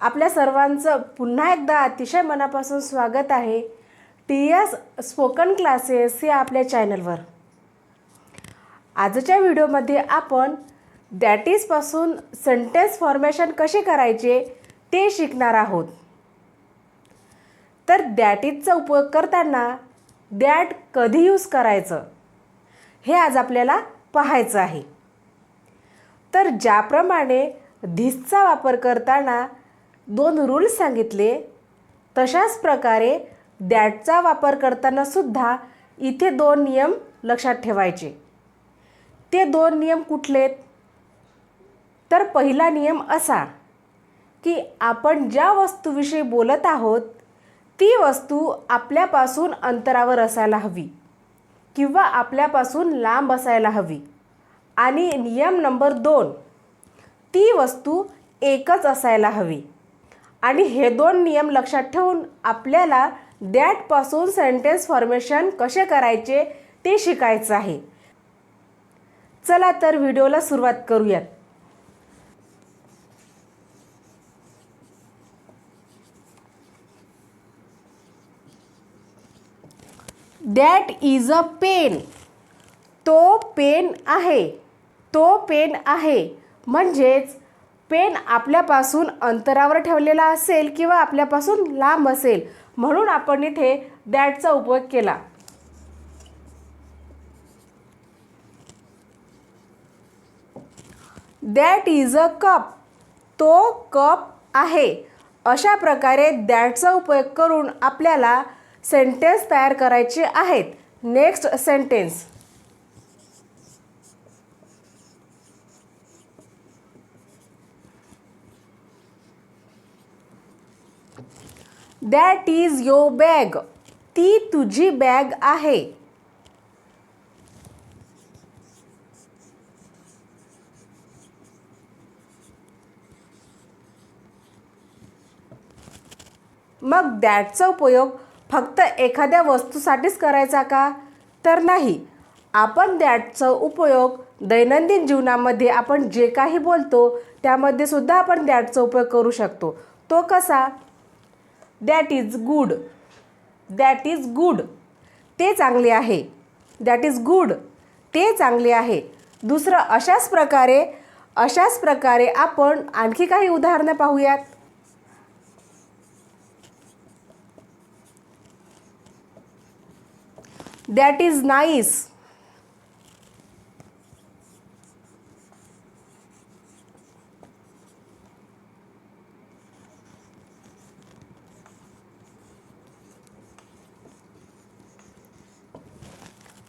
आपल्या सर्वांचं पुन्हा एकदा अतिशय मनापासून स्वागत आहे. टी एस स्पोकन क्लासेस या आपल्या चॅनलवर. आजच्या व्हिडिओमध्ये आपण दॅट इजपासून सेंटेन्स फॉर्मेशन कसे करायचे ते शिकणार आहोत. तर दॅट इजचा उपयोग करताना दॅट कधी यूज करायचं हे आज आपल्याला पाहायचं आहे. तर ज्याप्रमाणे धिसचा वापर करताना दोन रूल्स सांगितले. तशाच प्रकारे दॅटचा वापर करताना सुद्धा इथे दोन नियम लक्षात ठेवायचे. ते दोन नियम कुठलेत तर पहिला नियम असा की आपण ज्या वस्तूविषयी बोलत आहोत ती वस्तू आपल्यापासून अंतरावर असायला हवी किंवा आपल्यापासून लांब असायला हवी. आणि नियम नंबर दोन ती वस्तू एकच असायला हवी. आणि हे दोन नियम लक्षात ठेवून आपल्याला दॅटपासून सेंटेन्स फॉर्मेशन कसे करायचे ते शिकायचं आहे. चला तर व्हिडिओला सुरुवात करूयात. That is a pen. तो पेन आहे. तो पेन आहे. म्हणजेच पेन आपल्यापासून अंतरावर ठेवलेला असेल किंवा आपल्यापासून लांब असेल म्हणून आपण इथे दॅटचा उपयोग केला. That is a cup. तो कप आहे. अशा प्रकारे दॅटचा उपयोग करून आपल्याला सेंटेन्स तयार करायचे आहेत. Next sentence. That is your bag ती तुझी बॅग आहे. मग दॅटचा उपयोग फक्त एखाद्या वस्तूसाठीच करायचा का? तर नाही. आपण दॅटचा उपयोग दैनंदिन जीवनामध्ये आपण जे काही बोलतो त्यामध्ये सुद्धा आपण दॅटचा उपयोग करू शकतो. तो कसा? That is good that is good ते चांगले आहे. दॅट इज गुड ते चांगले आहे. दुसरं अशाच प्रकारे अशाच प्रकारे आपण आणखी काही उदाहरणं पाहूयात. That is nice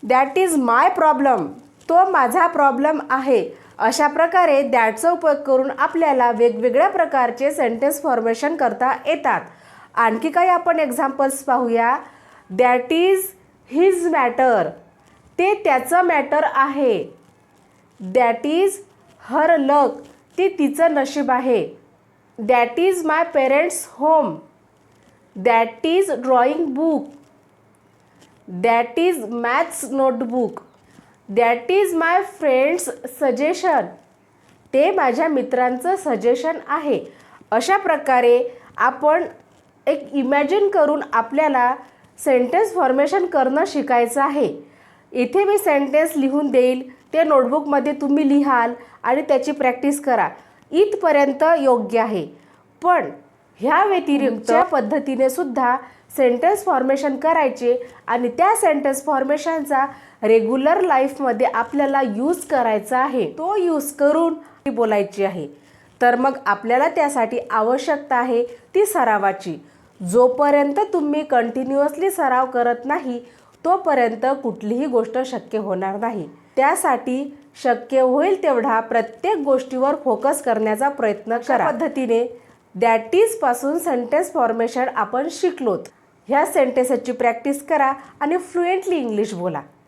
that is my problem तो माझा प्रॉब्लेम आहे. अशा प्रकारे दॅटचा उपयोग करून आपल्याला वेगवेगळ्या प्रकारचे सेंटेन्स फॉर्मेशन करता येतात. आणखी काही आपण एक्झाम्पल्स पाहूया. दॅट इज हिज मॅटर ते त्याचं मॅटर आहे. दॅट इज हर लक ते तिचं नशीब आहे. That is my parents home that is drawing book that is maths notebook that is my friends suggestion ते माझ्या मित्रांचं सजेशन आहे. अशा प्रकारे आपण एक इमॅजिन करून आपल्याला सेंटेन्स फॉर्मेशन करणं शिकायचं आहे. इथे मी सेंटेन्स लिहून देईल. ते नोटबुकमध्ये तुम्ही लिहाल आणि त्याची प्रॅक्टिस करा. इथपर्यंत योग्य आहे. पण ह्या व्यतिरिक्त पद्धतीने सुद्धा सेंटेन्स फॉर्मेशन करायचे आणि त्या सेंटेन्स फॉर्मेशनचा रेग्युलर लाईफमध्ये आपल्याला यूज करायचा आहे. तो यूज करून ती बोलायची आहे. तर मग आपल्याला त्यासाठी आवश्यकता आहे ती सरावाची. जोपर्यंत तुम्ही कंटिन्युअसली सराव करत नाही तोपर्यंत कुठलीही गोष्ट शक्य होणार नाही. त्यासाठी शक्य होईल तेवढा प्रत्येक गोष्टीवर फोकस करण्याचा प्रयत्न करा. पद्धतीने दॅट इजपासून सेंटेन्स फॉर्मेशन आपण शिकलोत. ह्या सेंटेन्सची प्रॅक्टिस करा आणि फ्लुएंटली इंग्लिश बोला.